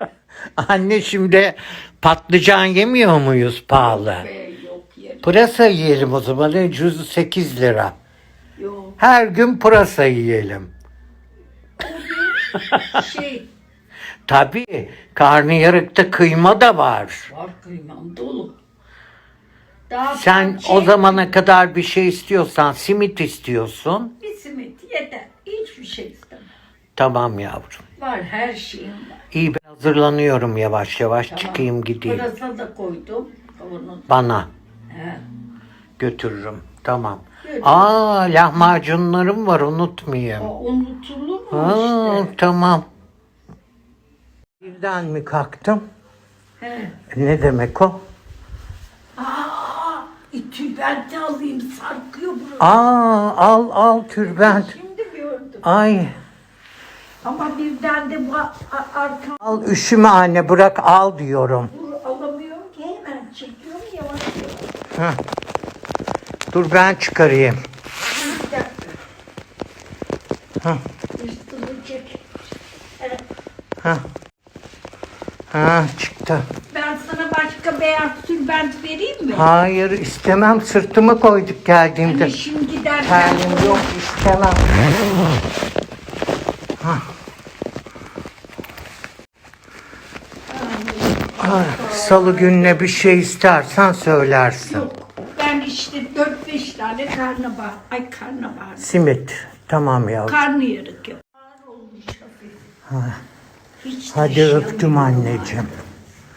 Anne şimdi patlıcan yemiyor muyuz pahalı? Be, yok yer. Pırasa yiyelim o zaman. Ucuzu 8 lira. Yok. Her gün pırasa yiyelim. Şey Tabii karnıyarıkta kıyma da var. var kıymam dolu. Daha Sen şey, o zamana kadar bir şey istiyorsan simit istiyorsun. bir simit yeter. Hiçbir şey istemem. Tamam yavrum. Var her şeyim var. İyi hazırlanıyorum yavaş yavaş Tamam. çıkayım gideyim. Pırasa da koydum. Kavanoz. Bana He. götürürüm. Tamam. Götür. Aa lahmacunlarım var unutmayayım. O unutulur mu Aa, işte? tamam. Birden mi kalktım? He. Ne demek o? Aa, tülbenti alayım sarkıyor burası. Aa al al tülbent. Şimdi gördüm. Ay Ama birden de bu a- arkam al üşüme anne bırak al diyorum. dur alamıyorum ki hemen çekiyorum yavaş. Dur ben çıkarayım. Bir dakika. Hah. Üstünü çek. Evet. Ha. Ha çıktı. Ben sana başka beyaz tülbent vereyim mi? Hayır istemem sırtımı koyduk geldiğimde. Hani şimdi giderken Terlim yok istemem. Hah. Ay, Salı gününe bir şey istersen söylersin. Yok. Ben işte 4-5 tane karnabahar. Ay karnabahar. Simit. Tamam yavrum. Karnıyarık yap. Ağır olmuş hafif. Hiç Hadi taşıyamıyorum öptüm anneciğim.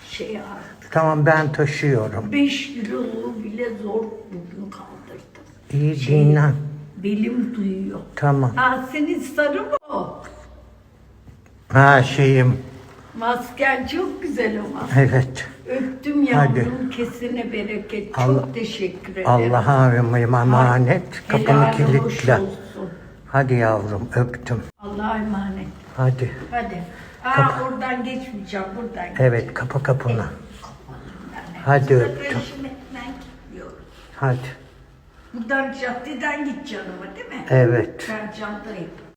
Şey ağır. Tamam ben taşıyorum. 5 kiloluğu bile zor bugün kaldırdım. İyi dinlen. Belim duyuyor. Tamam. Ha senin sarı mı o? Ha şeyim. Masken çok güzel ama. Evet. Öptüm yavrum kesine bereket. Çok Allah- teşekkür ederim. Allah'a emanet. Kapını hoş kilitle. olsun. Hadi yavrum öptüm. Allah'a emanet. Hadi. Hadi. Aa oradan geçmeyeceğim buradan. Evet kapa kapını. Hadi öptüm. ben. Hadi. Buradan caddeden git canıma değil mi? Evet. Ben camdayım.